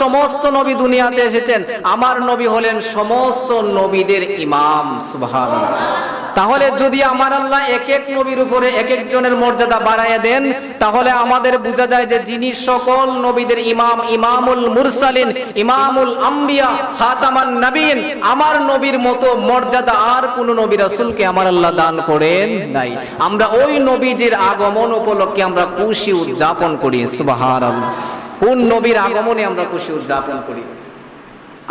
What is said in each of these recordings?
সমস্ত নবী দুনিয়াতে এসেছেন। আমার নবী হলেন সমস্ত নবীদের ইমাম, সুবহানাল্লাহ। তাহলে যদি আমার আল্লাহ এক এক নবীর উপরে এক একজনের মর্যাদা বাড়াইয়া দেন, তাহলে আমাদের বোঝা যায় যে যিনি সকল নবীদের ইমাম, ইমামুল মুরসালিন, ইমামুল আম্বিয়া, খাতামান নবীন আমার নবীর মতো মর্যাদা আর কোন নবী রাসূলকে আমার আল্লাহ দান করেন নাই। আমরা ওই নবীজির আগমন উপলক্ষে আমরা খুশি উদযাপন করি, সুবহানাল্লাহ। কোন নবীর আগমনে আমরা খুশি উদযাপন করি?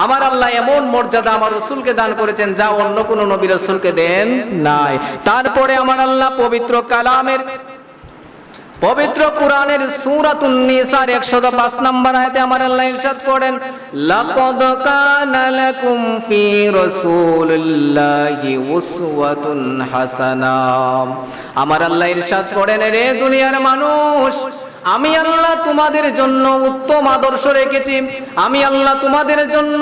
আমার আল্লাহ এমন মর্যাদা আমার রসুলকে দান করেছেন যা অন্য কোন নবী রসুলকে দেন নাই। তারপরে আমার আল্লাহ পবিত্র কালামের, পবিত্র কোরআনের সূরাতুন নিসার 105 নম্বর আয়াতে আমার আল্লাহ ইরশাদ করেন, লাকাদ কানা লাকুম ফি রাসূলিল্লাহি উসওয়াতুন হাসানা। আমার আল্লাহ ইরশাদ করেন রে দুনিয়ার মানুষ আমি আল্লাহ তোমাদের জন্য উত্তম আদর্শ রেখেছি। আমি আল্লাহ তোমাদের জন্য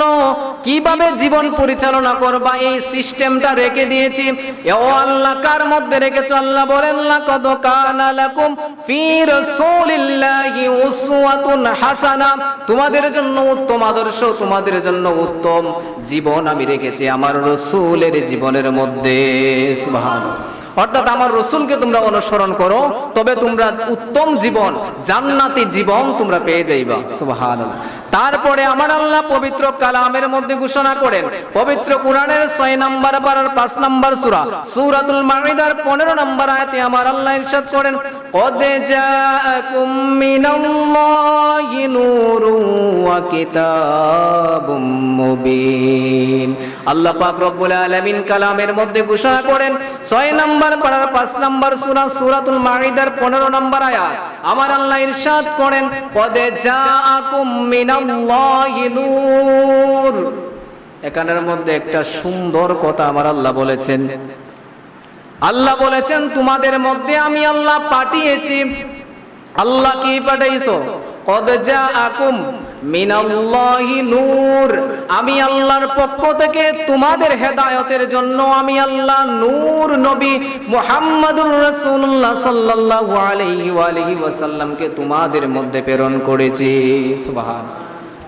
কীভাবে জীবন পরিচালনা করবা এই সিস্টেমটা রেখে দিয়েছি। ও আল্লাহ, কার মধ্যে রেখেছো? আল্লাহ বলেন, লাকাদ কানা লাকুম ফি রাসূলিল্লাহি উসওয়াতুন হাসানা। তোমাদের জন্য উত্তম আদর্শ, তোমাদের জন্য উত্তম জীবন আমি রেখেছি আমার রসূলের জীবনের মধ্যে। সুবহানাল্লাহ। অর্থাৎ আমার রসুলকে তোমরা অনুসরণ করো তবে তোমরা উত্তম জীবন জান্নাতি জীবন তোমরা পেয়ে যাইবা সুবহানাল্লাহ তারপরে আমার আল্লাহ পবিত্র কালামের মধ্যে ঘোষণা করেন পবিত্র কোরআনের ছয় নাম্বার পারার পাঁচ নাম্বার সূরা সূরাতুল মাইদার 15 নাম্বার আয়াতে আমার আল্লাহ ইরশাদ করেন قد جاءكم من الله نور وكتاب مبين আল্লাহ পাক রব্বুল আলামিন কালামের মধ্যে ঘোষণা করেন 6 নম্বর পারার 5 নম্বর সূরা, সূরাতুল মাঈদার 15 নম্বর আয়াত। আমার আল্লাহ ইরশাদ করেন পদে জাআকুম মিনাল্লাহি নূর। এখানের মধ্যে একটা সুন্দর কথা আমার আল্লাহ বলেছেন। আল্লাহ বলেছেন, তোমাদের মধ্যে আমি আল্লাহ পাঠিয়েছি। আল্লাহ কি পাঠাইছো? কদ জাআকুম মিনাল্লাহি নূর। আমি আল্লাহর পক্ষ থেকে তোমাদের হেদায়েতের জন্য আমি আল্লাহ নূর নবী মুহাম্মদুর রাসূলুল্লাহ সাল্লাল্লাহু আলাইহি ওয়া আলিহি ওয়াসাল্লামকে তোমাদের মধ্যে প্রেরণ করেছি। সুবহান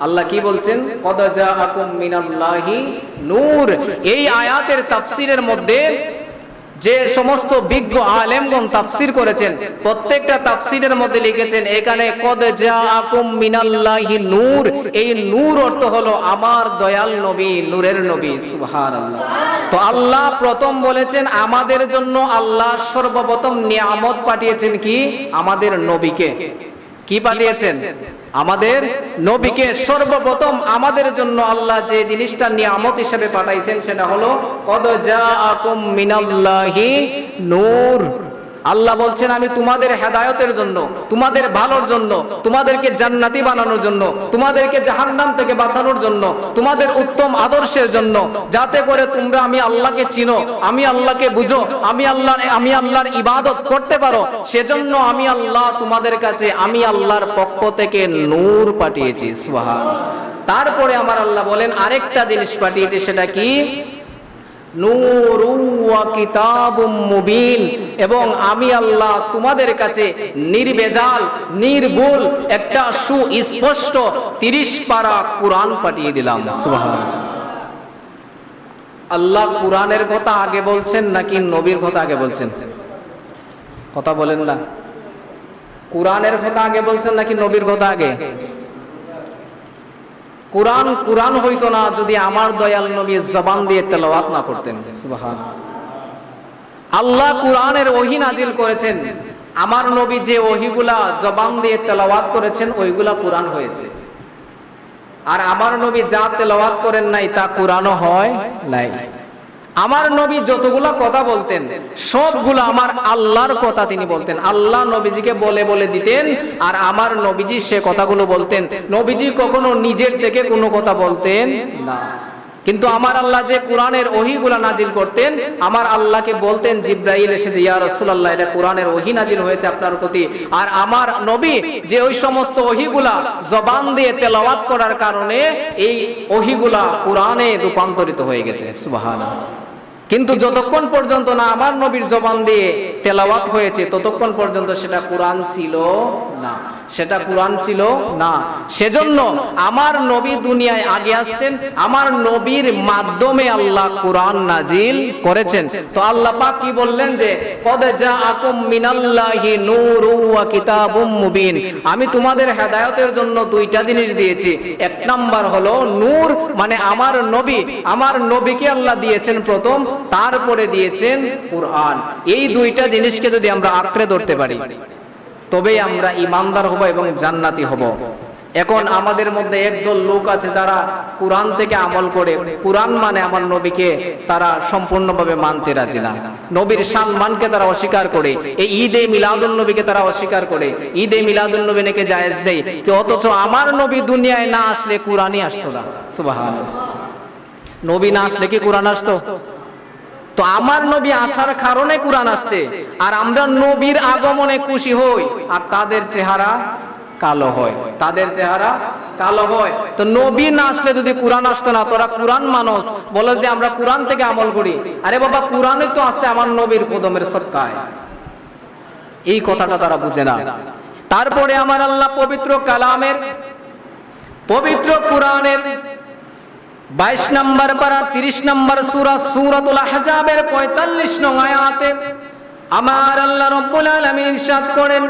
আল্লাহ কি বলছেন? কদ জাআকুম মিনাল্লাহি নূর। এই আয়াতের তাফসীরের মধ্যে যে সমস্ত বিজ্ঞ আলেমগণ তাফসির করেছেন, প্রত্যেকটা তাফসিরের মধ্যে লিখেছেন, এখানে কদ জাআকুম মিনাল্লাহি নূর এই নূর অর্থ হলো আমার দয়াল নবী, নূরের নবী, সুবহানাল্লাহ। তো আল্লাহ প্রথম বলেছেন, আমাদের জন্য আল্লাহ সর্বপ্রথম নিয়ামত পাঠিয়েছেন কি? আমাদের নবীকে। কি পাঠিয়েছেন? আমাদের নবীকে সর্বপ্রথম আমাদের জন্য আল্লাহ যে জিনিসটা নিয়ামত হিসেবে পাঠাইছেন সেটা হলো কদ জাআকুম মিনাল্লাহি নূর। আল্লাহ বলছেন, আমি তোমাদের হেদায়তের জন্য, তোমাদের ভালোর জন্য, তোমাদেরকে জান্নাতি বানানোর জন্য, তোমাদেরকে জাহান্নাম থেকে বাঁচানোর জন্য, তোমাদের উত্তম আদর্শের জন্য, যাতে করে তোমরা আমি আল্লাহকে চিনো, আমি আল্লাহকে বুঝো, আমি আল্লাহ আমি আল্লাহর ইবাদত করতে পারো, সেজন্য আমি আল্লাহ তোমাদের কাছে, আমি আল্লাহর পক্ষ থেকে নূর পাঠিয়েছি। সুবহান তারপরে আমার আল্লাহ বলেন, আরেকটা জিনিস পাঠিয়েছে, সেটা কি? মুবিন। এবং আমি আল্লাহ তোমাদের কাছে নির্বেজাল, নির্ভুল, একটা সুস্পষ্ট 30 পারা কোরআন পাঠিয়ে দিলাম। আল্লাহ কোরআনের কথা আগে বলছেন নাকি নবীর কথা আগে বলছেন? কথা বলেন না। কোরআনের কথা আগে বলছেন নাকি নবীর কথা আগে? কোরআন কোরআন হইতো না যদি আমার দয়াল নবী জবান দিয়ে তেলাওয়াত না করতেন। আল্লাহ কোরআনের ওহি নাজিল করেছেন। আমার নবী যে ওহিগুলা জবান দিয়ে তেলাওয়াত করেছেন, ওইগুলা কোরআন হয়েছে। আর আমার নবী যা তেলাওয়াত করেন নাই, তা কোরআনও হয় নাই। আমার নবী যতগুলা কথা বলতেন, সবগুলো আমার আল্লাহর কথা তিনি বলতেন। আল্লাহ নবীজিকে বলে বলে দিতেন আর আমার নবীজি সে কথাগুলো বলতেন। নবীজি কখনো নিজের থেকে কোনো কথা বলতেন না। কিন্তু আমার আল্লাহ যে কোরআনের ওহিগুলা নাজিল করতেন, আমার আল্লাহকে বলতেন, জিব্রাইল এসে যে, ইয়া রাসূলুল্লাহ, এটা কোরআনের ওহি নাজিল হয়েছে আপনার প্রতি। আর আমার নবী যে ওই সমস্ত ওহিগুলা জবান দিয়ে তেলাওয়াত করার কারণে এই ওহিগুলা কোরআনে রূপান্তরিত হয়ে গেছে। সুবহানাল্লাহ। কিন্তু যতক্ষণ পর্যন্ত না আমার নবীর জবান দিয়ে তেলাওয়াত হয়েছে, ততক্ষণ পর্যন্ত সেটা কোরআন ছিল না। সেটা কোরআন ছিল? না। সেজন্য আমার নবী দুনিয়ায় আগে আসছেন, আমার নবীর মাধ্যমে আল্লাহ কোরআন নাজিল করেছেন। তো আল্লাহ পাক কি বললেন যে, কদ জাআকুম মিনাল্লাহি নূরু ওয়া কিতাবুম মুবিন। আমি তোমাদের হেদায়েতের জন্য দুইটা জিনিস দিয়েছি। এক নাম্বার হলো নূর মানে আমার নবী। আমার নবীকে আল্লাহ দিয়েছেন প্রথম, তারপরে দিয়েছেন কোরআন। এই দুইটা জিনিসকে যদি আমরা আঁকড়ে ধরতে পারি। তবেই আমরা ইমানদার হব এবং জান্নাতি হব। এখন আমাদের মধ্যে একদল লোক আছে যারা কোরআন থেকে আমল করে। কোরআন মানে আমার নবীকে তারা সম্পূর্ণভাবে মানতে রাজি না। নবীর সম্মানকে তারা অস্বীকার করে। এই ঈদে মিলাদুল নবীকে তারা অস্বীকার করে। ঈদে মিলাদুল নবী নাকি জায়েজ নেই। কি অথচ আমার নবী দুনিয়ায় না আসলে কোরআনই আসতো না। সুবহানাল্লাহ। নবী না আসলে কি কোরআন আসতো? তো আমার নবী আসার কারণে কোরআন আসছে, আর আমরা নবীর আগমনে খুশি হই, আর তাদের চেহারা কালো হয়। তাদের চেহারা কালো হয়। তো নবী না আসলে যদি কোরআন আসতো না, তোরা কোরআন মানুষ, বলে যে আমরা কোরআন থেকে আমল করি। আরে বাবা কোরআনে তো আসতে আমার নবীর কদমের সৎকায়। এই কথাটা তারা বুঝে না। তারপরে আমার আল্লাহ পবিত্র কালামের, পবিত্র কোরআনের বাইশ নম্বর পারা, তিরিশ নম্বর সুরা, সুরাতুল আহজাবের পঁয়তাল্লিশ নং আয়াতে আমার আল্লাহ রব্বুল আলামিন ইরশাদ করেন,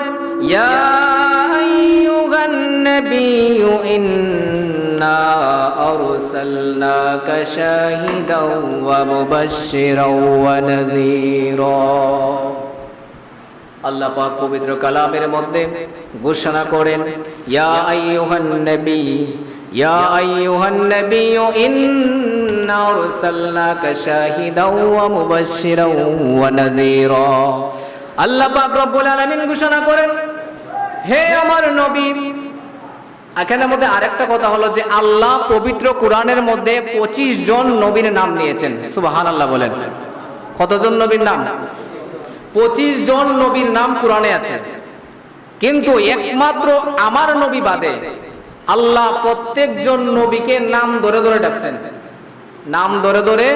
ইয়া আইয়ুহান নাবিয়্যু ইন্না আরসালনাকা শাহিদাও ওয়া মুবাশশিরাও ওয়া নাযীরা। আল্লাহ পাক পবিত্র কালামের মধ্যে ঘোষণা করেন, ইয়া আইয়ুহান নবী নবী ইন্না আরসালনাকা শাহিদাও ওয়া মুবাশশিরাও ওয়া নাযীরা আল্লাহ পাক রব্বুল আলামিন ঘোষণা করেন, হে আমার নবী, এখানের মধ্যে আরেকটা কথা হলো যে আল্লাহ পবিত্র কোরআনের মধ্যে পঁচিশ জন নবীর নাম নিয়েছেন। সুবহানাল্লাহ বলেন। কতজন নবীর নাম? পঁচিশ জন নবীর নাম কোরআনে আছে। কিন্তু একমাত্র আমার নবী বাদে আল্লাহ প্রত্যেকজন নবীকে নাম ধরে ধরে ডাকছেন। নাম ধরে ধরে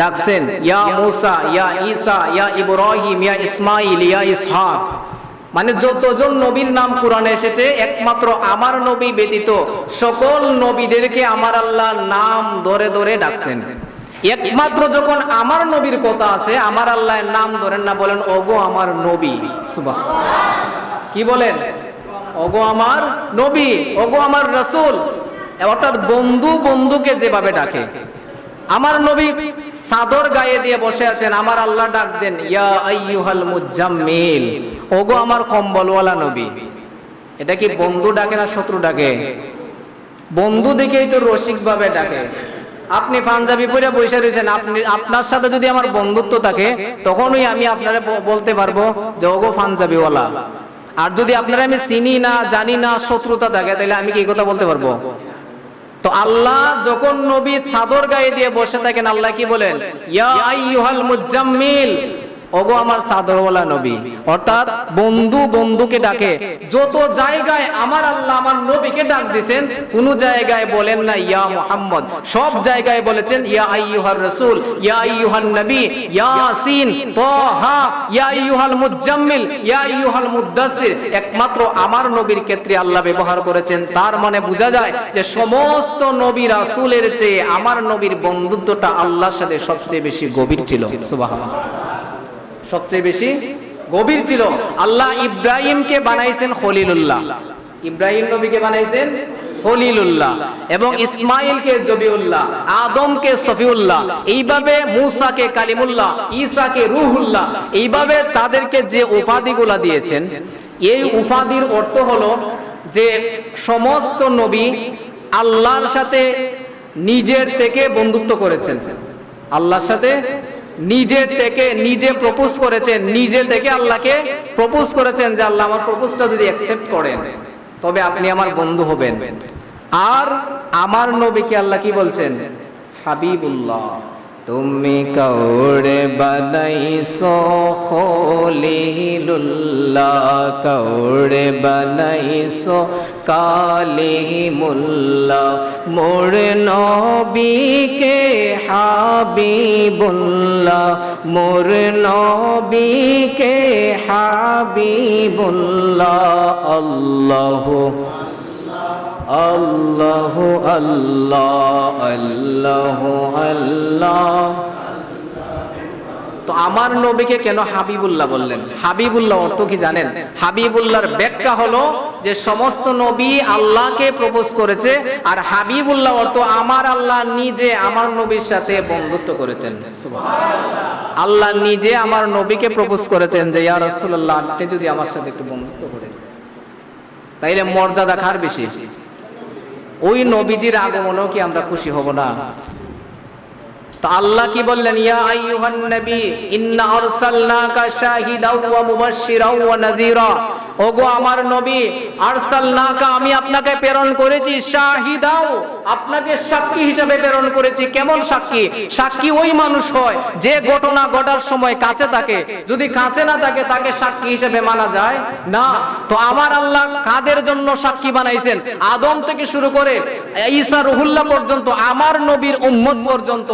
ডাকছেন, ইয়া মুসা, ইয়া ঈসা, ইয়া ইব্রাহিম, ইয়া ইসমাইল ইয়া ইসহাক। মানে যতজন নবীর নাম কোরআনে এসেছে, একমাত্র আমার নবী ব্যতীত সকল নবীদেরকে আমার আল্লাহ নাম ধরে ধরে ডাকছেন। একমাত্র যখন আমার নবীর কথা আসে, আমার আল্লাহ নাম ধরেন না, বলেন, ওগো আমার নবী। কি বলেন? ওগো আমার নবী, ওগো আমার রসুল। অর্থাৎ বন্ধু বন্ধুকে যেভাবে ডাকে। আমার নবী চাদর গায়ে দিয়ে বসে আছেন, আমার আল্লাহ ডাক দেন, ইয়া ওগো আমার কম্বলওয়ালা নবী। এটা কি বন্ধু ডাকে না শত্রু ডাকে? বন্ধু দেখেই তো রসিক ভাবে ডাকে। আপনি পাঞ্জাবি পরে বসে রয়েছেন, আপনি, আপনার সাথে যদি আমার বন্ধুত্ব থাকে, তখনই আমি আপনারা বলতে পারব যে ওগো পাঞ্জাবিওয়ালা। আর যদি আপনারা আমি চিনি না, জানি না, শত্রুতা থাকে, তাহলে আমি কি কথা বলতে পারব? তো আল্লাহ যখন নবী চাদর গায়ে দিয়ে বসে থাকেন, আল্লাহ কি বলেন? ইয়া ওগো আমার চাদরওয়ালা নবী। অর্থাৎ বন্ধু বন্ধুকে ডাকে। যত জায়গায় আমার আল্লাহ আমার নবীকে ডাক দিছেন, কোন জায়গায় বলেন না, ইয়া মুহাম্মদ। সব জায়গায় বলেছেন, ইয়া আইয়ুহার রাসূল। ইয়া আইয়ুহান নবী। ইয়াসিন। ইয়া আইয়ুহাল মুজাম্মিল। ইয়া আইয়ুহাল একমাত্র আমার নবীর ক্ষেত্রে আল্লাহ ব্যবহার করেছেন। তার মানে বোঝা যায় যে সমস্ত নবী রাসূলের চেয়ে আমার নবীর বন্ধুত্বটা আল্লাহর সাথে সবচেয়ে বেশি গভীর ছিল। সুবহানাল্লাহ। সবচেয়ে বেশি গভীর ছিল। আল্লাহ ইব্রাহিমকে বানাইছেন খলিলুল্লাহ। ইব্রাহিম নবীকে বানাইছেন খলিলুল্লাহ এবং ইসমাইলকে জবিউল্লাহ আদমকে সফিউল্লাহ এইভাবে মুসাকে কালিমুল্লাহ ঈসাকে রুহুল্লাহ এইভাবে তাদেরকে যে উপাধিগুলা দিয়েছেন এই উপাধির অর্থ হলো যে সমস্ত নবী আল্লাহর সাথে নিজের থেকে বন্ধুত্ব করেছেন। আল্লাহর সাথে নিজে থেকে নিজে প্রপোজ করেছেন, নিজে থেকে আল্লাহকে প্রপোজ করেছেন যে আল্লাহ আমার প্রপোজটা যদি অ্যাকসেপ্ট করেন, তবে আপনি আমার বন্ধু হবেন। আর আমার নবীকে আল্লাহ কি বলছেন? হাবিবুল্লাহ, তুমি কাউরে বানাইছো খলিলুল্লাহ, কাউরে বানাইছো কালিমুল্লাহ, মোর নবীকে হাবিবুল্লাহ মোর নবীকে হাবিবুল্লাহ আল্লাহ আল্লাহ আল্লাহ আল্লাহ আল্লাহ। তো আমার নবীকে কেন হাবিবুল্লাহ বললেন? হাবিবুল্লাহ অর্থ কি জানেন? হাবিবুল্লাহর ব্যাখ্যা হলো যে সমস্ত নবী আল্লাহকে প্রপোজ করেছে আর হাবিবুল্লাহ অর্থ আমার আল্লাহ নিজে আমার নবীর সাথে বন্ধুত্ব করেছেন। আল্লাহ নিজে আমার নবীকে প্রপোজ করেছেন যে, ইয়া রাসূলুল্লাহ, আপনি যদি আমার সাথে একটু বন্ধুত্ব করেন, তাইলে মর্যাদা কার বেশি? ওই নবীজির আগমনেও কি আমরা খুশি হব না? আল্লাহ কি বললেন, ইয়া আইয়ুহান নবী, ইন্না আরসালনাকা শাহিদাও ওয়া মুবাশশিরাও ওয়া নাযীরা। ওগো আমার নবী, আরসালনাকা আমি আপনাকে প্রেরণ করেছি, শাহিদাও আপনাকে সাক্ষী হিসেবে প্রেরণ করেছি। কেমন সাক্ষী? সাক্ষী ওই মানুষ হয় যে ঘটনা ঘটার সময় কাছে থাকে। যদি কাছে না থাকে, তাকে সাক্ষী হিসেবে মানা যায় না। তো আমার আল্লাহ কাদের জন্য সাক্ষী বানাইছেন? আদম থেকে শুরু করে ঈসা রুহুল্লাহ পর্যন্ত, আমার নবীর উম্মত পর্যন্ত।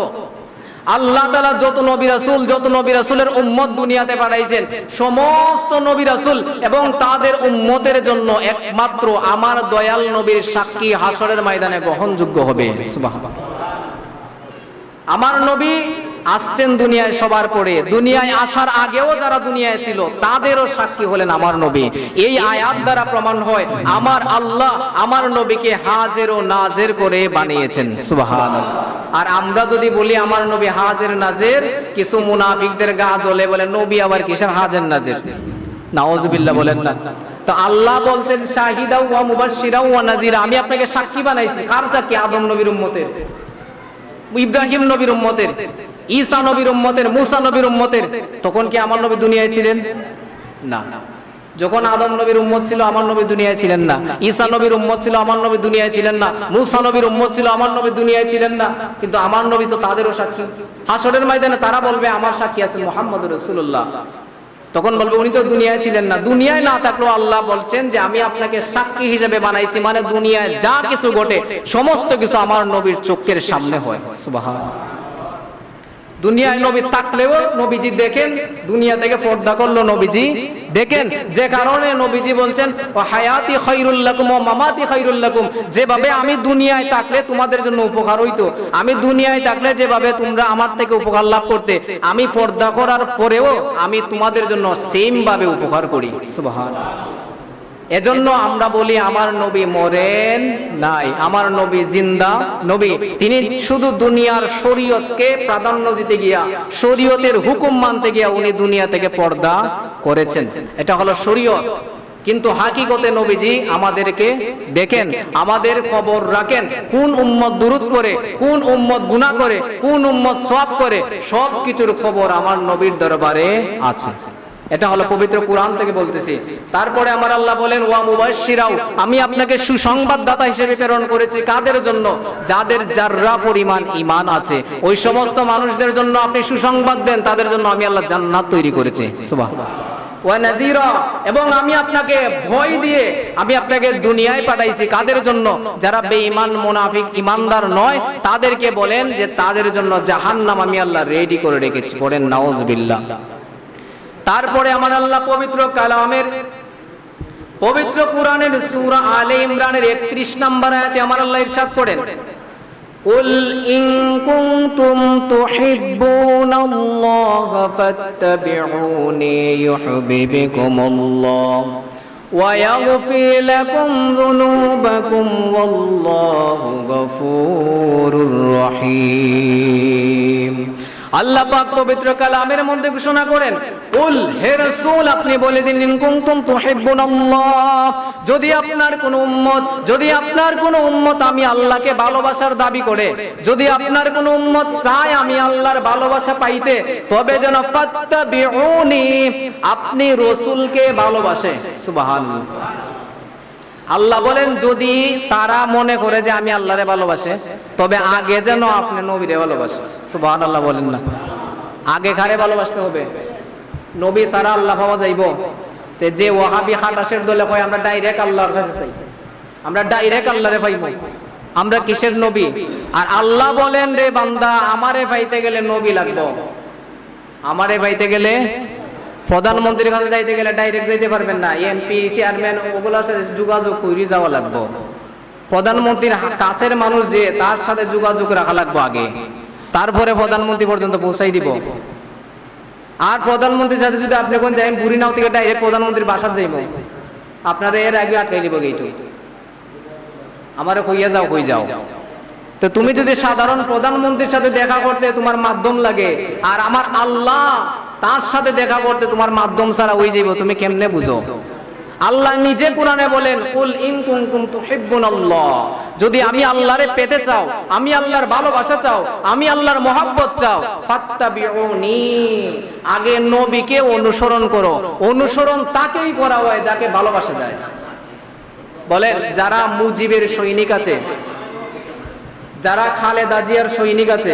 আল্লাহ তালা যত নবী রাসুল, যত নবী রাসুলের উম্মত দুনিয়াতে পাঠাইছেন, সমস্ত নবী রাসুল এবং তাদের উম্মতের জন্য একমাত্র আমার দয়াল নবীর সাক্ষী হাসরের ময়দানে গ্রহণযোগ্য হবে। আমার নবী আসছেন দুনিয়ায় সবার পরে। দুনিয়ায় আসার আগেও যারা দুনিয়ায় ছিল, তাদেরও সাক্ষী হলেন আমার নবী। এই আয়াত দ্বারা প্রমাণ হয়, আমার আল্লাহ আমার নবীকে হাজের ও নাজের করে বানিয়েছেন। সুবহান আর আমরা যদি বলি আমার নবী হাজের নাজের, কিছু মুনাফিকদের গা জ্বলে বলে, নবী আবার কিসের হাজের নাজের? নাওজবিল্লাহ বলেন না। তো আল্লাহ বলছেন শাহিদা ওয়া মুবাশশিরা ওয়া নাজিরা আমি আপনাকে সাক্ষী বানাইছি। কার সাক্ষী? আদম নবীর উম্মতের। ইব্রাহিম নবীর উম্মতের। ঈসা নবীর উম্মতের, মুসা নবীর উম্মতের, তখন কি আমার নবী দুনিয়ায় ছিলেন? না। যখন আদম নবীর উম্মত ছিল, আমার নবী দুনিয়ায় ছিলেন না। ঈসা নবীর উম্মত ছিল, আমার নবী দুনিয়ায় ছিলেন না। মুসা নবীর উম্মত ছিল, আমার নবী দুনিয়ায় ছিলেন না। কিন্তু আমার নবী তো তাদেরও সাক্ষী। হাসরের ময়দানে তারা বলবে, আমার সাক্ষী আছেন মোহাম্মদ রসুল্লাহ তখন বলবে, উনি তো দুনিয়ায় ছিলেন না। দুনিয়ায় না থাকলেও আল্লাহ বলছেন যে, আমি আপনাকে সাক্ষী হিসেবে বানাইছি। মানে দুনিয়ায় যা কিছু ঘটে, সমস্ত কিছু আমার নবীর চোখের সামনে হয়। সুবহানাল্লাহ। দুনিয়ায় নবী থাকলেও নবীজি দেখেন দুনিয়া থেকে পর্দা করল নবীজি দেখেন। যে কারণে নবীজি বলছেন ও হায়াতি খৈরুল্লাকুম ও মামাতি খৈরুল্লাকুম যেভাবে আমি দুনিয়ায় থাকলে তোমাদের জন্য উপকার হইতো আমি দুনিয়ায় থাকলে যেভাবে তোমরা আমার থেকে উপকার লাভ করতে আমি পর্দা করার পরেও আমি তোমাদের জন্য সেম ভাবে উপকার করি। সুবহানাল্লাহ। এজন্য আমরা বলি, আমার নবী মরেন নাই, আমার নবী জিন্দা নবী। তিনি শুধু দুনিয়ার শরীয়তকে প্রাধান্য দিতে গিয়া, শরীয়তের হুকুম মানতে গিয়া উনি দুনিয়া থেকে পর্দা করেছেন। এটা হলো শরীয়ত। কিন্তু হাকিকতে নবীজি আমাদেরকে দেখেন, আমাদের খবর রাখেন, কোন উম্মত দুরুদ করে, কোন উম্মত গুনাহ করে, কোন উম্মত সওয়াব করে সব কিছুর খবর আমার নবীর দরবারে আছে। এটা হলো পবিত্র কোরআন থেকে বলতেছি। তারপরে আমার আল্লাহ বলেন ওয়া মুবাশশিরাও আমি আপনাকে সুসংবাদদাতা হিসেবে প্রেরণ করেছি। কাদের জন্য? যাদের যাররা পরিমাণ ঈমান আছে। ওই সমস্ত মানুষদের জন্য আপনি সুসংবাদ দেন। তাদের জন্য আমি আল্লাহ জান্নাত তৈরি করেছি। সুবহানাল্লাহ এবং আমি আপনাকে ভয় দিয়ে আমি আপনাকে দুনিয়ায় পাঠাইছি। কাদের জন্য? যারা বেঈমান মুনাফিক ইমানদার নয় তাদেরকে বলেন যে তাদের জন্য জাহান্নাম আমি আল্লাহ রেডি করে রেখেছি। পড়েন নাউজুবিল্লাহ। তারপরে আমার আল্লাহ পবিত্র কালামের পবিত্র কোরআনের সূরা আলে ইমরানের 31 নম্বর আয়াতে আমার আল্লাহ ইরশাদ করেন قل إن كنتم تحبون الله فاتبعوني يحببكم الله ويغفر لكم ذنوبكم والله غفور رحيم আল্লাহ পাক পবিত্র কালামের মধ্যে ঘোষণা করেন কুল হে রাসূল, আপনি বলে দিন, ইন কুনতুম তুহিব্বুনাল্লাহ যদি আপনার কোন উম্মত, যদি আপনার কোন উম্মত আমি আল্লাহকে ভালোবাসার দাবি করে, যদি আপনার কোন উম্মত চায় আমি আল্লাহর ভালোবাসা পাইতে, তবে যেন ফাত্তাবিউনি, আপনি রাসূলকে ভালোবাসে সুবহানাল্লাহ। আল্লাহ বলেন, যদি তারা মনে করে যে আমি আল্লাহরে ভালোবাসে, তবে আগে যেন আপনি নবীরে ভালোবাসে সুবহান আল্লাহ বলেন না। আগে কারে ভালোবাসতে হবে? নবী সারা আল্লাহ পাওয়া যাইব? তে যে ওয়াহাবি হাটাসের দলে কয়, আমরা ডাইরেক্ট আল্লাহর কাছে চাই। আমরা ডাইরেক্ট আল্লাহরে পাইব। আমরা কিসের নবী? আর আল্লাহ বলেন, রে বান্দা, আমারে পাইতে গেলে নবী লাগবো। আমারে পাইতে গেলে প্রধানমন্ত্রীর কাছে যাইতে গেলে ডাইরেক্ট যাইতে পারবেন না। এমপি চেয়ারম্যান ওগুলোর সাথে যোগাযোগ করে যাওয়া লাগবো। প্রধানমন্ত্রীর কাছের মানুষ যে, তার সাথে যোগাযোগ রাখা লাগবো আগে। তারপরে প্রধানমন্ত্রী পর্যন্ত পৌঁছাই দিব। আর প্রধানমন্ত্রীর সাথে যদি আপনি কোন যাই বুড়িনাও থেকে ডাইরেক্ট প্রধানমন্ত্রীর বাসার যাইব। আপনারা এর আগে আটকাই দিব গেইটু। আমারে কইয়া যাও, কই যাও। তো তুমি যদি সাধারণ প্রধানমন্ত্রীর সাথে দেখা করতে তোমার মাধ্যম লাগে, আর আমার আল্লাহ তার সাথে দেখা করতে তোমার মাধ্যম ছাড়া ওই যাইব, তুমি কেমনে বুঝো? আল্লাহ নিজে কোরআনে বলেন, কুল ইন কুনতুম তুহিব্বুনাল্লাহ। যদি আমি আল্লাহরে পেতে চাও, আমি আল্লাহর ভালোবাসা চাও, আমি আল্লাহর মহব্বত চাও, ফাত্তাবিউনি। আগে নবীকে অনুসরণ করো। অনুসরণ তাকেই করা হয় যাকে ভালোবাসা যায় বলেন, যারা মুজিবের সৈনিক আছে, যারা খালেদা জিয়ার সৈনিক আছে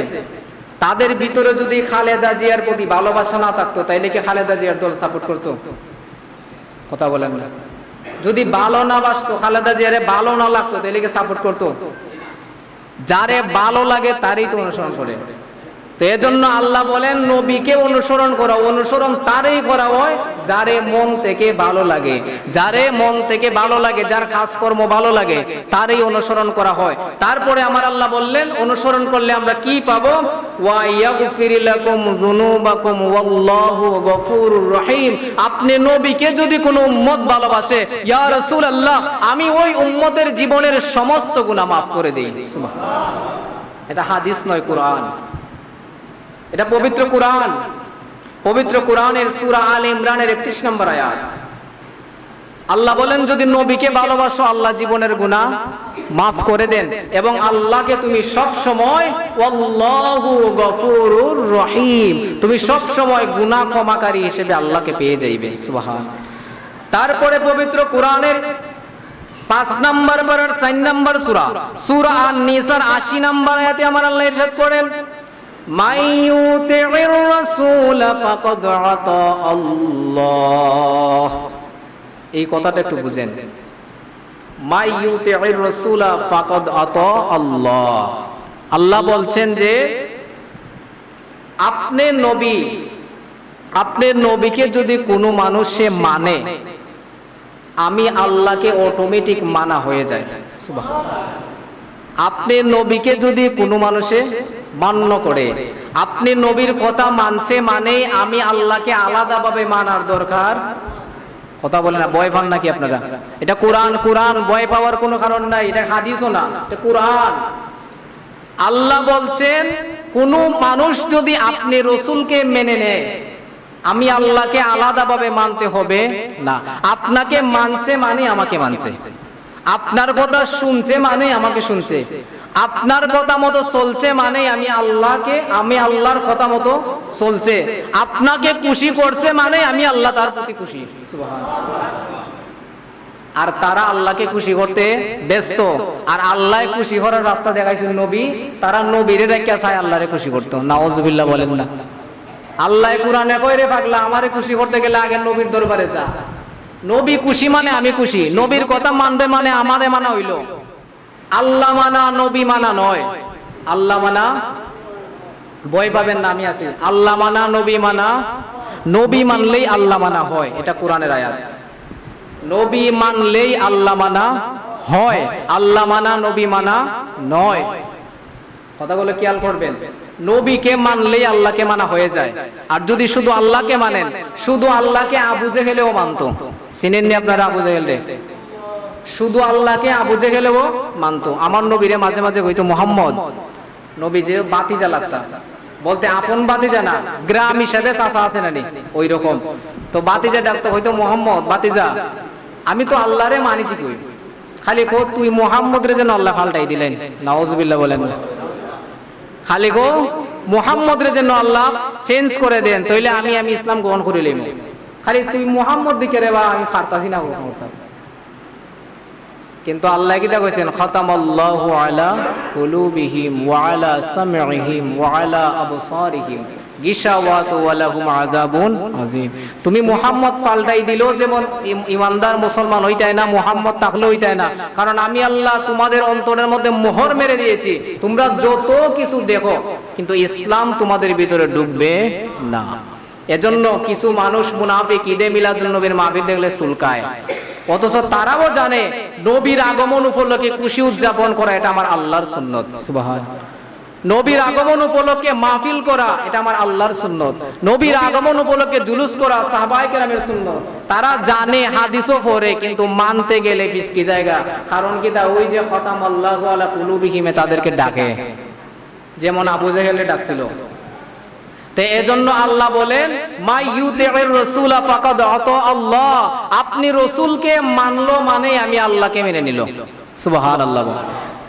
তাদের ভিতরে যদি খালেদা জিয়ার প্রতি ভালোবাসা না থাকতো, তাইলে কি খালেদা জিয়ার দল সাপোর্ট করতো? কথা বলেন না। যদি ভালো না বাসতো, খালেদা জিয়ারে ভালো না লাগতো, তাইলে কি সাপোর্ট করতো? যারে ভালো লাগে তারই তো অনুসরণ করে। তো এজন্য আল্লাহ বলেন, নবীকে অনুসরণ করা, অনুসরণ তারই করা হয় যারে মন থেকে ভালো লাগে। যারে মন থেকে ভালো লাগে, যার কাজকর্ম ভালো লাগে, তারই অনুসরণ করা হয়। তারপরে আমার আল্লাহ বললেন, অনুসরণ করলে আমরা কি পাবো? আপনি নবীকে যদি কোনো উম্মত ভালোবাসে, ইয়া রাসূলুল্লাহ, আমি ওই উম্মতের জীবনের সমস্ত গুনাহ মাফ করে দেই। এটা হাদিস নয়, কোরআন। এটা পবিত্র কোরআন। পবিত্র কোরআনের সূরা আল ইমরানের 31 নম্বর আয়াত। আল্লাহ বলেন যদি নবীকে ভালোবাসো আল্লাহ জীবনের গুনাহ মাফ করে দেন। এবং আল্লাহকে তুমি সব সময় রহিম। তুমি সব সময় গুনাহ ক্ষমাকারী হিসেবে আল্লাহকে পেয়ে যাইবে। সুবহান। তারপরে পবিত্র কোরআনের পাঁচ নাম্বার পারার চার নাম্বার সূরা। সূরা আন-নিসার 80 নাম্বার আয়াতে আমার আল্লাহ ইরশাদ করেন من يطع الرسول فقد عطى الله এই কথাটা একটু বুঝেন মাই ইউতি'র রাসূলা ফাকাদ আতা আল্লাহ আল্লাহ বলছেন যে আপনি নবী আপনি নবীকে যদি কোনো মানুষে মানে আমি আল্লাহকে অটোমেটিক মানা হয়ে যায় সুবহানাল্লাহ আপনি নবীকে যদি কোনো মানুষে মান্য করে। আপনি নবীর কথা মানছে মানে আমি আল্লাহকে আলাদাভাবে মানার দরকার। কথা বলে না, ভয় পান নাকি আপনারা? এটা কোরআন কোরআন, ভয় পাওয়ার কোনো কারণ নাই, এটা হাদিসও না, এটা কোরআন। আল্লাহ বলছেন, কোন মানুষ যদি আপনি রসুলকে মেনে নেয়, আমি আল্লাহকে আলাদাভাবে মানতে হবে না। আপনাকে মানছে মানে আমাকে মানছে। আপনার কথা শুনছে মানে আমাকে শুনছে। আপনার কথা মতো চলছে মানে আমি আল্লাহকে, আমি আল্লাহর কথা মতো চলছে। আপনাকে খুশি করছে মানে আমি আল্লাহ তার প্রতি খুশি। আর তারা আল্লাহকে খুশি করতে ব্যস্ত। আর আল্লাহ খুশি করার রাস্তা দেখাইছিল নবী। তারা নবীরে রেখে চায় আল্লাহরে খুশি করতো। নাওজুবিল্লাহ বলেন না। আল্লাহ কোরআনে কই রে পাগলা, আমারে খুশি করতে গেলে আগে নবীর দরবারে যা। নবী খুশি মানে আমি খুশি। নবীর কথা মানবে মানে আমারে মানা হইল। আল্লাহ মানা, নবী মানা নয়। আল্লাহ মানা, ভয় পাবেন না, আমি আছি। আল্লাহ মানা, নবী মানা। নবী মানলেই আল্লাহ মানা হয়, এটা কোরআনের আয়াত। নবী মানলেই আল্লাহ মানা হয়, আল্লাহ মানা, নবী মানা নয়। কথাগুলো খেয়াল করবেন। নবীকে মানলেই আল্লাহকে মানা হয়ে যায়। আর যদি শুধু আল্লাহকে মানেন, শুধু আল্লাহকে আবু জেহেলেও মানতো। চিনেননি আপনারা আবু জেহেলে শুধু আল্লাহকে আবু জেহেলেও মানতো। আমার নবীরে মাঝে মাঝে হইতো মোহাম্মদ নবী যে বাতি জ্বালাতা বলতে, আপন বাতিজা না, গ্রাম হিসাবে চাষা আছে নানি ওই রকম তো বাতিজা ডাকতো হয়তো মোহাম্মদ, বাতিজা। আমি তো আল্লাহরে মানিছি কই। খালি কো, তুই মোহাম্মদ রে যেন আল্লাহ ফাল্টাই দিলেন। নাওজুবিল্লাহ বলেন। খালি গো মোহাম্মদ রে যেন আল্লাহ চেঞ্জ করে দেন, তাইলে আমি আমি ইসলাম গ্রহণ করে লইব খালি, তুই মোহাম্মদ দিকে রে বা, আমি ফারতাছি না কিন্তু আল্লাহ কিটা কইছেন খতামাল্লাহু আলা কুলুবিহিম ওয়া আলা সামইহিম ওয়া আলা আবসারিহিম তুমি পাল্টাই দিলেও যেমন ইম- ইমানদার মুসলমান না, মুহাম্মদ তাহলে হইতাই না। কারণ আমি আল্লাহ তোমাদের অন্তরের মধ্যে মোহর মেরে দিয়েছি, তোমরা যত কিছু দেখো, কিন্তু ইসলাম তোমাদের ভিতরে ডুববে না। এজন্য কিছু মানুষ মুনাফিক ঈদে মিলাদুল নবীর মাহফিল দেখলে সুলকায় অথচ তারাও জানে নবীর আগমন উপলক্ষে খুশি উদযাপন করা এটা আমার আল্লাহর সুন্নত। নবীর আগমন উপলক্ষে মাহফিল করা এটা আমার আল্লাহর সুন্নত। নবীর আগমন উপলক্ষে জুলুস করা সাহাবায়ে কেরামের সুন্নত। তারা জানে, হাদিসও পড়ে, কিন্তু মানতে গেলে ফিসকি জায়গা। কারণ কি তা ওই যে খতাম আল্লাহু আলা কুলুবিহিমে তাদেরকে ডাকে। যেমন আবু জেহেলে ডাকছিল। তো এজন্য আল্লাহ বলেন আল্লাহ। আপনি রসুলকে মানলো মানে আমি আল্লাহকে মেনে নিল সুবহানাল্লাহ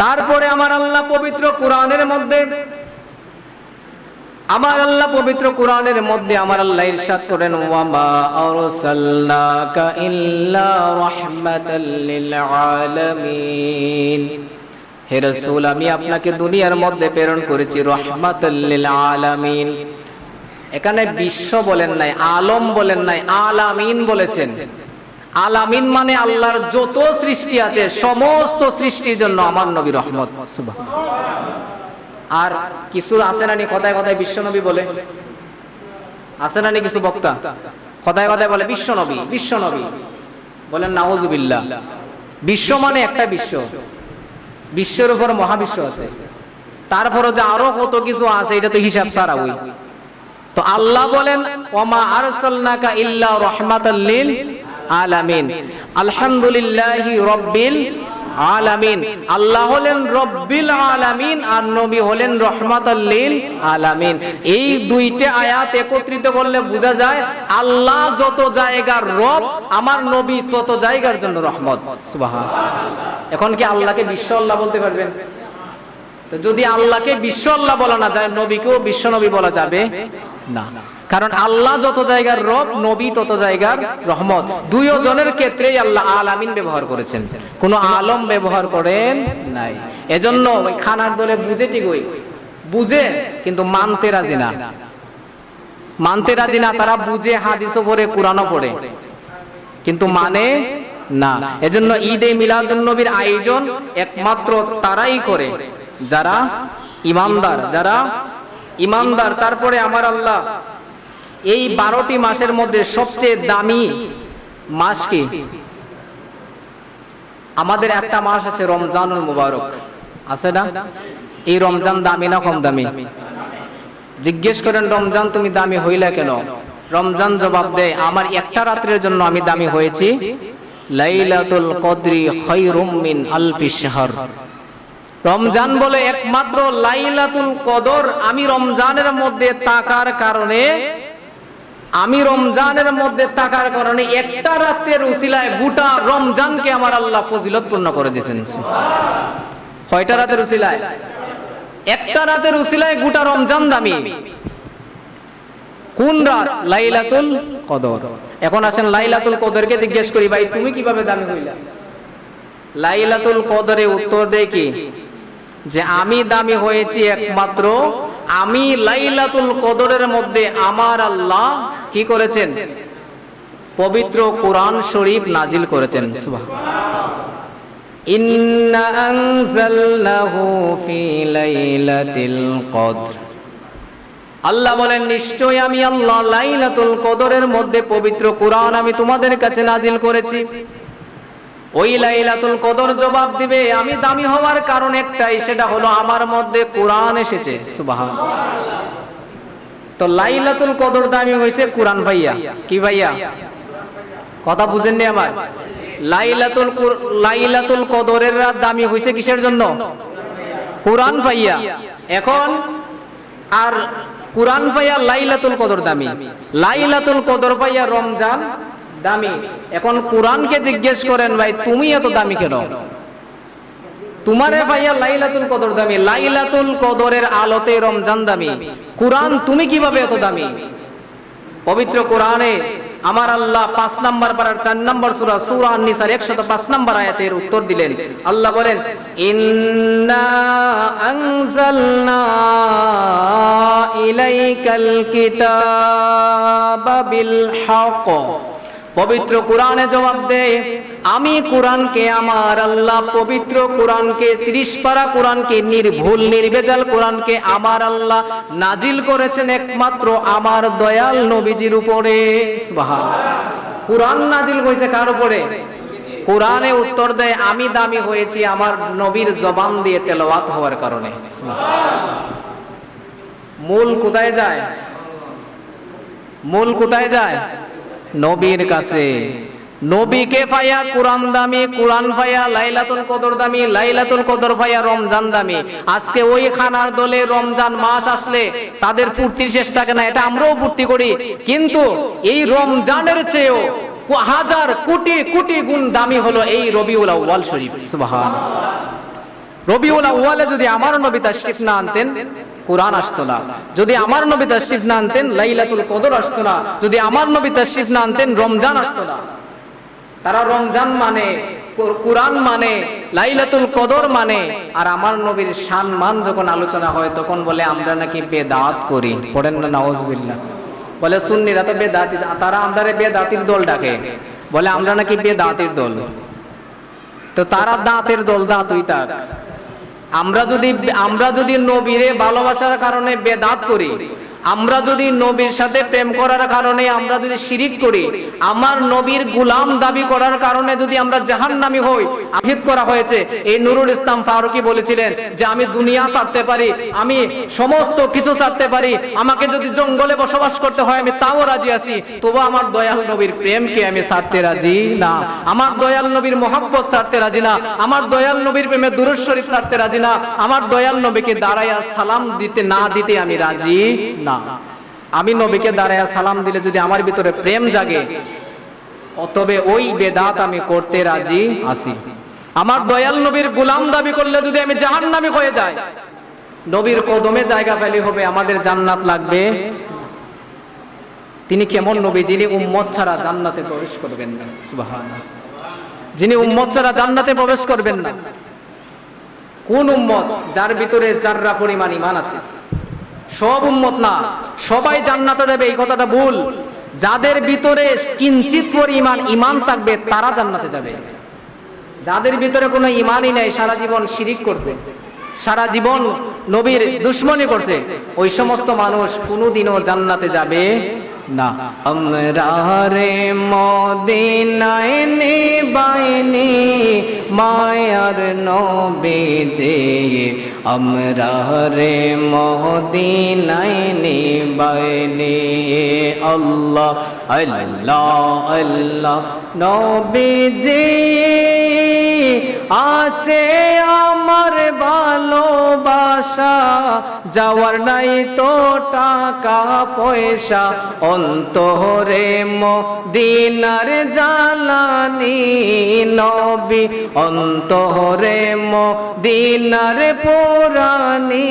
তারপরে আমার আল্লাহ পবিত্র কোরআনের মধ্যে, আমার আল্লাহ পবিত্র কোরআনের মধ্যে আমার আল্লাহ ইরশাদ করেন, ওয়ামা আরসালনাকা ইল্লা রাহমাতাল লিল আলামিন। হে রাসূল, আমি আপনাকে দুনিয়ার মধ্যে প্রেরণ করেছি, রহমাতাল লিল আলামিন। এখানে বিশ্ব বলেন নাই আলম বলেন নাই আলামিন বলেছেন। আলামিন মানে আল্লাহর যত সৃষ্টি আছে সমস্ত সৃষ্টির জন্য আমার নবী রহমত। আর কিছু আছে নানি কথায় কথায় বিশ্ব নবী বলে। আছে নানি কিছু বক্তা? কথায় কথায় বলে বিশ্ব নবী বিশ্ব নবী বলেন নাউজুবিল্লাহ। বিশ্ব মানে একটা বিশ্ব। বিশ্বের উপর মহাবিশ্ব আছে। তারপরে যে আরও কত কিছু আছে এটা তো হিসাব ছাড়া ওই। তো আল্লাহ বলেন, ওমা আরসালনাকা ইল্লা রাহমাতাল আলামিন। আলহামদুলিল্লাহি রাব্বিল আলামিন। আল্লাহ হলেন রব্বিল আলামিন আর নবী হলেন রহমাতাল লিল আলামিন। এই দুইটা আয়াত একত্রিত করলে বোঝা যায়, আল্লাহ যত জায়গার রব, আমার নবী তত জায়গার জন্য রহমত। সুবহান এখন কি আল্লাহকে বিশ্ব আল্লাহ বলতে পারবেন? তো যদি আল্লাহকে বিশ্ব আল্লাহ বলা না যায়, নবীকেও বিশ্ব নবী বলা যাবে। না। কারণ আল্লাহ যত জায়গার রব, নবী তত জায়গার রহমত। দুইও জনের ক্ষেত্রেই আল্লাহ আলামিন ব্যবহার করেছেন। কোন আলম ব্যবহার করেন নাই। এজন্য ওই খানার দলে বুঝে ঠিক ওই। বুঝে, কিন্তু মানতে রাজি না। মানতে রাজি না, তারা বুঝে, হাদিসও পড়ে, কোরআনও পড়ে। কিন্তু মানে না। এজন্য ঈদে মিলাদুন নবীর আয়োজন একমাত্র তারাই করে। যারা ইমানদার, যারা ইমানদার, তারপরে আমার আল্লাহ। এই বারোটি মাসের মধ্যে সবচেয়ে দামি মাস কি? আমাদের একটা মাস আছে রমজানুল মুবারক। আছে না? এই রমজান দামি না কম দামি? জিজ্ঞেস করেন, রমজান তুমি দামি হইলা কেন? রমজান জবাব দেয়, আমার একটা রাত্রের জন্য আমি দামি হয়েছি। লাইলাতুল কদরি খায়রুম মিন আলফি শাহর। রমজান বলে একমাত্র লাইলাতুল কদর আমি রমজানের মধ্যে তাকার কারণে, আমি রমজানের মধ্যে থাকার কারণে একটা রাতের উসিলায় গোটা রমজানকে আমার আল্লাহ ফজিলত পূর্ণ করে দিয়েছেন। কয়টা রাতের উসিলায়। একটা রাতের উসিলায় গোটা রমজান দামি। কোন রাত? লাইলাতুল কদর। এখন আসেন লাইলাতুল কদরকে জিজ্ঞেস করি, ভাই, তুমি কীভাবে দামি হইলা? লাইলাতুল কদরে উত্তর দেয় কি? যে আমি দামি হয়েছি একমাত্র, আমি লাইলাতুল কদরের মধ্যে আমার আল্লাহ কি করেছেন? পবিত্র কোরআন শরীফ নাজিল করেছেন ইন্না আনজালনাহু ফি আল্লাহ বলেন নিশ্চয় আমি আল্লাহ লাইলাতুল কদরের মধ্যে পবিত্র কোরআন আমি তোমাদের কাছে নাজিল করেছি। ওই লাইলাতুল কদর জবাব দিবে, আমি দামি হওয়ার কারণ একটাই, সেটা হলো আমার মধ্যে কোরআন এসেছে। তো লাইলাতুল কদর দামি হয়েছে কোরআন ভাইয়া। কি ভাইয়া? কথা বুঝেননি আমার? লাইলাতুল লাইলাতুল কদরের রাত দামি হয়েছে কিসের জন্য? কোরআন ভাইয়া। এখন, আর কোরআন ভাইয়া লাইলাতুল কদর দামি। লাইলাতুল কদর ভাইয়া রমজান দামি। এখন কোরআনকে জিজ্ঞেস করেন, ভাই, তুমি এত দামি কেন? তোমারে ভাইয়া লাইলাতুল কদর দামি। লাইলাতুল কদরের আলোতে রমজান দামি। কোরআন তুমি কীভাবে এত দামি? পবিত্র কোরআনে আমার আল্লাহ পাঁচ নাম্বার পারার চার নাম্বার সুরা সুরা নিসার একশত পাঁচ নাম্বার আয়াতের উত্তর দিলেন। আল্লাহ বলেন ইলাইকাল কিতাবা বিল হক। পবিত্র কোরআনে জবাব দেয় আমি কোরআনকে আমার আল্লাহ পবিত্র কোরআনকে, ত্রিশ পারা কোরআনকে, নির্ভুল, নির্ভেজাল কোরআনকে আমার আল্লাহ নাজিল করেছেন একমাত্র আমার দয়াল নবীজির উপরে। কোরআন নাজিল হয়েছে কার উপরে? কোরআনে উত্তর দেয়, আমি দামি হয়েছি আমার নবীর জবান দিয়ে তেলাওয়াত হওয়ার কারণে। মূল কোথায় যায়? মূল কোথায় যায়? নবীর কাছে। নবীকে দামি লাইলাতুল কদর দামি, লাইলাতুল কদর রমজান দামি। আজকে ওই খানার দলে রমজান মাস আসলে তাদের ফুর্তির শেষ থাকে না, এটা আমরাও ফুর্তি করি। কিন্তু এই রমজানের চেয়েও হাজার কোটি কোটি গুণ দামি হলো এই রবিউল আউয়াল শরীফ। সুবহান রবিউল আউয়ালে যদি আমার নবী তাশরিফ না আনতেন কোরআন আসতো না। যদি আমার নবী তাশরিফ না আনতেন, লাইলাতুল কদর আসতো না। যদি আমার নবী তাশরিফ না আনতেন, রমজান আসতো না। তারা রমজান মানে কোরআন মানে লাইলাতুল কদর মানে। আর আমার নবীর সম্মান যখন আলোচনা হয়, তখন বলে, আমরা নাকি বেদাত করি। পড়েন না নাউজুবিল্লাহ বলে, সুন্নিরা তো বেদাতি, তারা আমরা বেদাতির দল ডাকে। বলে, আমরা নাকি বেদাতির দল। তো তারা দাঁতের দল, দাঁতই তাক আমরা যদি আমরা যদি নবীরে ভালোবাসার কারণে বেদাত করি আমরা যদি নবীর সাথে প্রেম করার কারণে আমরা যদি শিরিক করি, আমার নবীর গুলাম দাবি করার কারণে যদি আমরা জাহান্নামী হই আহিত করা হয়েছে। এই নুরুল ইসলাম ফারুকি বলেছিলেন যে, আমি দুনিয়া ছাড়তে পারি, আমি সমস্ত কিছু ছাড়তে পারি, আমাকে যদি জঙ্গলে বসবাস করতে হয়, আমি তাও রাজি আছি। তবু আমার দয়াল নবীর প্রেমকে আমি ছাড়তে রাজি না। আমার দয়াল নবীর মোহাব্বত ছাড়তে রাজি না। আমার দয়াল নবীর প্রেমে দুরুদ শরীফ ছাড়তে রাজি না। আমার দয়াল নবীকে দাঁড়াইয়া সালাম দিতে না দিতে আমি রাজি না। আমি নবীকে দাঁড়াইয়া সালাম দিলে যদি আমার ভিতরে প্রেম জাগে, তবে ওই বেদাত আমি করতে রাজি আছি। আমার দয়াল নবীর গুলাম দাবি করলে যদি আমি জাহান্নামী হয়ে যাই, নবীর কদমে জায়গা পেলে হবে, আমাদের জান্নাত লাগবে। তিনি কেমন নবী? যিনি উম্মত ছাড়া জান্নাতে প্রবেশ করবেন না। যিনি উম্মত ছাড়া জান্নাতে প্রবেশ করবেন না। কোন উম্মত যার ভিতরে যাররা পরিমাণ ইমান আছে? সব উম্মত না। সবাই জান্নাতে যাবে, এই কথাটা ভুল। যাদের ভিতরে কিঞ্চিত পরিমাণ ইমান থাকবে, তারা জান্নাতে যাবে। যাদের ভিতরে কোনো ইমানই নাই, সারা জীবন শিরিক করছে। সারা জীবন নবীর দুশ্মনী করছে। ওই সমস্ত মানুষ কোনোদিনও জান্নাতে যাবে না। আমরা রে মদিনায় বাইনি মায়ার নবে যে আমরা রে মদিনায় নে বাইনি আল্লাহ আল্লাহ আল্লাহ নবে যে আছে আমার ভালোবাসা, যাওয়ার নাই তো টাকা পয়সা। অন্তরে মদিনার জ্বালানি নবী, অন্তরে মদিনার পুরানি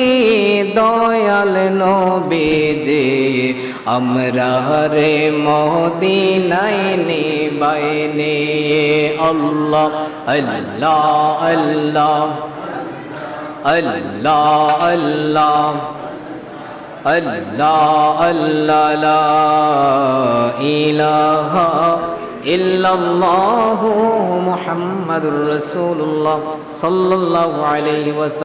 দয়াল নবী যে আমরা রে মদিনায় নে বাইনে আল্লাহ আল্লাহ আল্লাহ আল্লাহ আল্লাহ আল্লাহ আল্লাহ, লা ইলাহা ইল্লাল্লাহু মুহাম্মাদুর রাসূলুল্লাহ সাল্লাল্লাহু আলাইহি ওয়াসাল্লাম।